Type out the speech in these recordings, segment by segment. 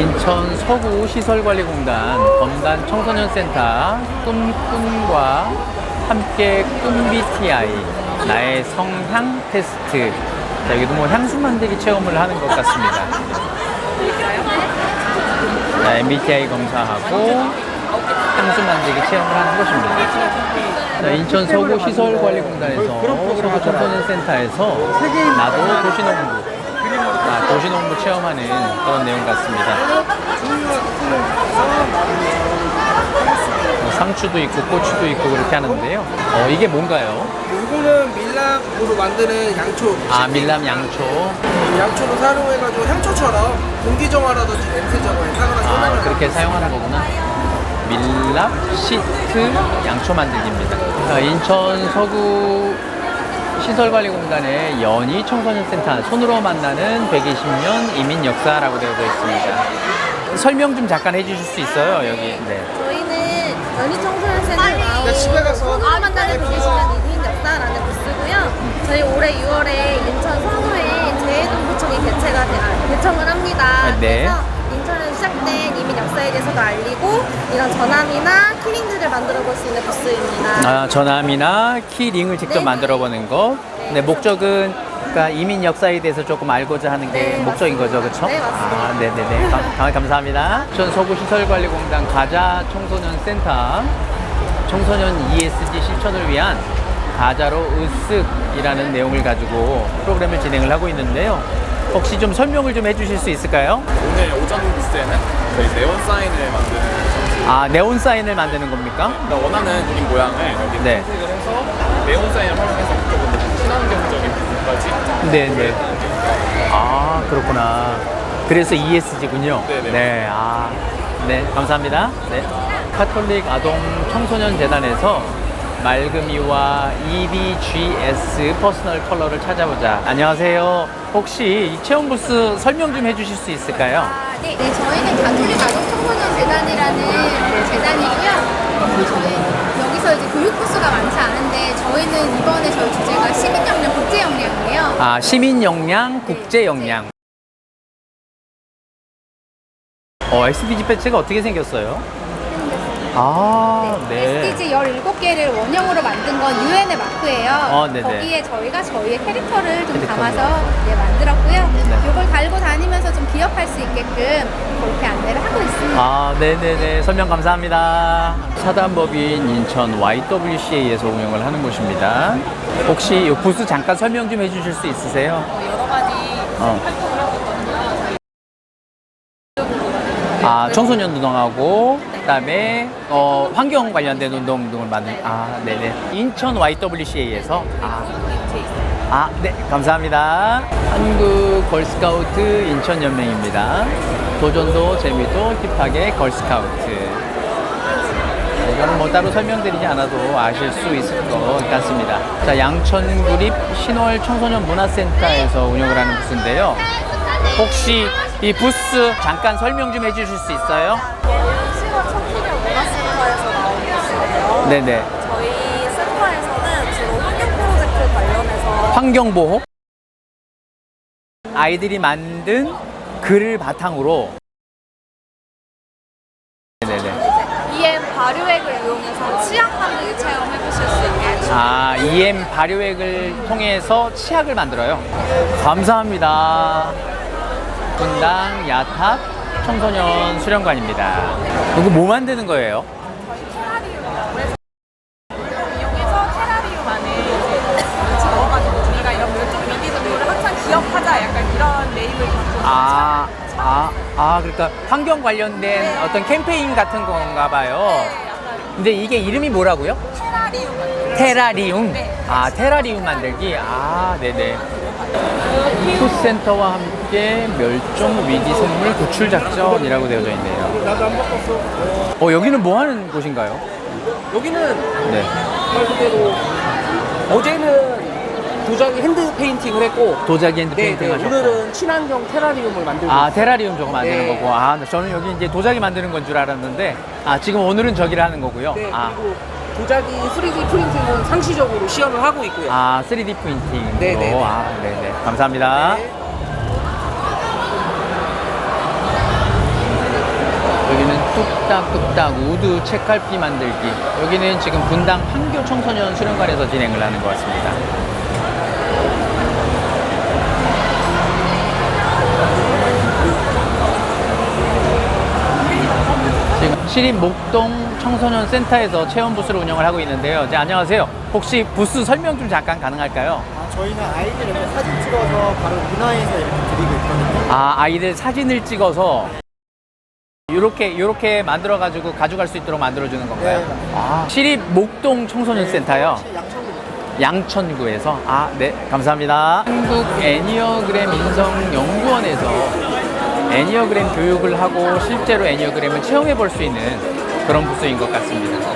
인천 서구 시설관리공단 검단 청소년센터 꿈꿈과 함께 꿈BTI 나의 성향 테스트 자, 여기도 뭐 향수 만들기 체험을 하는 것 같습니다. 자, MBTI 검사하고 향수 만들기 체험을 하는 것입니다. 자, 인천 서구 시설관리공단에서 서구 청소년센터에서 나도 도시농부 아, 도시농부 체험하는 그런 내용 같습니다. 뭐 상추도 있고 고추도 있고 그렇게 하는데요. 어, 이게 뭔가요? 요거는 밀랍으로 만드는 양초. 아, 밀람 양초. 양초로 사용해가지고 향초처럼 공기 정화라든지 냄새 정화에 사용하는 아, 그렇게 사용하는 거구나. 밀랍 시트 양초 만들기입니다. 자, 인천 서구 시설관리공단의 연희 청소년센터 손으로 만나는 120년 이민 역사라고 되어 있습니다. 설명 좀 잠깐 해주실 수 있어요, 여기. 네. 저희는 연희 청소년센터 나온 나 집에 가서 손으로 만나는 120년 이민 역사라는 부스고요. 저희 올해 6월에 인천 서구에 재해동구청이 개최가 돼, 아, 개청을 합니다. 아, 네. 그래서 시작된 이민 역사에 대해서도 알리고 이런 전함이나 키링들을 만들어 볼 수 있는 부스입니다. 아, 전함이나 키링을 직접 네네. 만들어 보는 것. 네, 목적은 그러니까 이민 역사에 대해서 조금 알고자 하는 게 네, 목적인 거죠, 그렇죠? 네, 맞습니다. 아, 네, 네, 네. 감, 감- 감사합니다. 전 서구 시설관리공단 가자 청소년 센터 청소년 ESG 실천을 위한 가자로 으쓱이라는 내용을 가지고 프로그램을 진행을 하고 있는데요. 혹시 좀 설명을 좀 해주실 수 있을까요? 오늘 오전 부스에는 저희 네온 사인을 만드는 아, 네온 사인을 만드는 겁니까? 그러니까 원하는 그림 모양을 여기 네. 선택을 해서 네온 사인을 활용해서 조금 친환경적인 부분까지 네, 네. 아, 그렇구나. 그래서 ESG군요. 네네. 네, 아, 네, 감사합니다. 네. 카톨릭 아동 청소년 재단에서 맑음이와 EBGS 퍼스널 컬러를 찾아보자. 안녕하세요. 혹시 이 체험 부스 설명 좀 해주실 수 있을까요? 아, 네. 네, 저희는 가톨릭 아동 청소년 재단이라는 그 재단이고요. 저희 여기서 이제 교육 부스가 많지 않은데 저희는 이번에 저희 주제가 시민 역량, 국제 역량이에요. 아, 시민 역량, 국제 역량. 어, SDG 배치가 어떻게 생겼어요? 아, 네. SDG 17개를 원형으로 만든 건 UN의 마크예요. 어, 네네. 거기에 저희가 저희의 캐릭터를 좀 캐릭터를. 담아서 예, 만들었고요. 네. 이걸 달고 다니면서 좀 기억할 수 있게끔 그렇게 안내를 하고 있습니다. 아, 네네네. 설명 감사합니다. 사단법인 인천 YWCA에서 운영을 하는 곳입니다. 혹시 이 부스 잠깐 설명 좀 해주실 수 있으세요? 여러 가지 어. 아, 청소년 운동하고, 그 다음에, 어, 환경 관련된 운동 등을 만든, 아, 네네. 인천 YWCA에서, 아, 아, 네, 감사합니다. 한국 걸스카우트 인천연맹입니다. 도전도 재미도 힙하게 걸스카우트. 이거는 뭐 따로 설명드리지 않아도 아실 수 있을 것 같습니다. 자, 양천구립 신월 청소년 문화센터에서 운영을 하는 부스인데요. 혹시 이 부스 잠깐 설명 좀 해주실 수 있어요? 실업 청소년 문화센터에서 나온 것인데요. 네네. 저희 센터에서는 주로 환경 프로젝트 관련해서 환경보호? 아이들이 만든 글을 바탕으로 네네네. EM 발효액을 이용해서 치약 만들기 체험 해 보실 수 있게 아, EM 발효액을 통해서 치약을 만들어요. 감사합니다. 분당 야탑 청소년 수련관입니다. 이거 뭐 만드는 거예요? 아, 아, 아, 그러니까 환경 관련된 어떤 캠페인 같은 건가 봐요. 근데 이게 이름이 뭐라고요? 테라리움 테라리움. 네. 아, 테라리움 만들기. 아, 네네. 푸센터와 함께 멸종 위기 생물 구출 작전이라고 되어져 있네요. 나도 안 바꿨어. 어, 여기는 뭐 하는 곳인가요? 여기는 네. 말 그대로 어제는 도자기 핸드 페인팅을 했고 도자기 핸드 네, 페인팅 네, 하셨고. 오늘은 친환경 테라리움을 만들고 아. 테라리움 저거 만드는 네. 거고. 아, 저는 여기 이제 도자기 만드는 건 줄 알았는데, 아, 지금 오늘은 저기를 하는 거고요. 네, 아, 그리고 도자기 3D 프린팅은 상시적으로 시연을 하고 있고요. 아, 3D 프린팅. 네, 네, 네. 아, 네네. 감사합니다. 네. 뚝딱뚝딱 우드 책갈피 만들기. 여기는 지금 분당 판교 청소년 수련관에서 진행을 하는 것 같습니다. 지금 시립 목동 청소년 센터에서 체험 부스를 운영을 하고 있는데요. 네, 안녕하세요. 혹시 부스 설명 좀 잠깐 가능할까요? 아, 저희는 아이들 이렇게 사진 찍어서 바로 문화에서 이렇게 드리고 있거든요. 아, 아이들 사진을 찍어서 이렇게 이렇게 만들어 가지고 가져갈 수 있도록 만들어 주는 건가요? 네. 아, 시립 목동 청소년 센터요. 양천구 양천구에서 아, 네, 감사합니다. 한국 애니어그램 인성 연구원에서 애니어그램 교육을 하고 실제로 애니어그램을 체험해 볼 수 있는 그런 부스인 것 같습니다.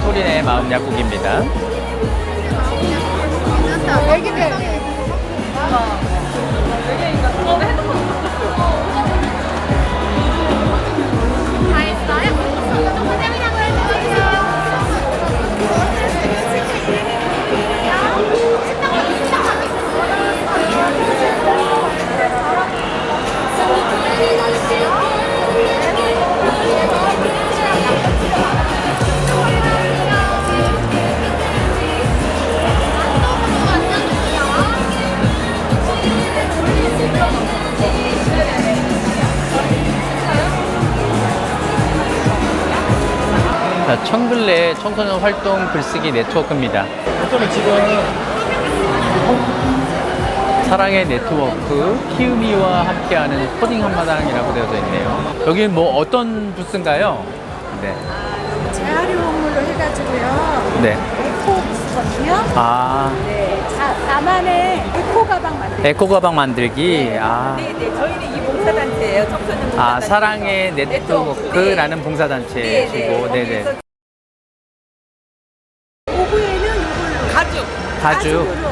토린의 마음 약국입니다. 애기들 자, 청글레 청소년 활동 글쓰기 네트워크입니다. 어쩌면 지금 사랑의 네트워크 키우미와 함께하는 코딩 한마당이라고 되어져 있네요. 여기 뭐 어떤 부스인가요? 네. 재활용으로 해가지고요. 네. 에코 부스거든요. 아, 네. 자, 나만의 에코 가방 만들기. 에코 가방 만들기. 아, 네, 네. 저희는 이 봉사단 체예요. 청소년 봉사단체. 아 사랑의 네트워크라는 봉사단체시고, 네네. 오후에는 이걸로 가죽. 가죽. 가죽으로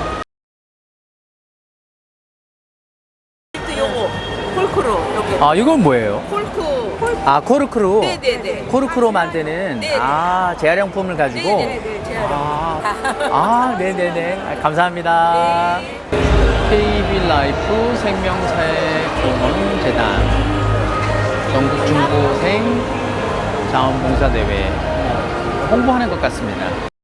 또 요거 폴크로 요게. 아, 이건 뭐예요? 폴크. 아, 코르크로. 네네네. 코르크로 만드는 네네. 아 재활용품을 가지고. 네네네. 제가 아, 아, 네네네. 아, 감사합니다. KB 라이프 생명사회공헌재단 전국 중고생 자원봉사대회 홍보하는 것 같습니다.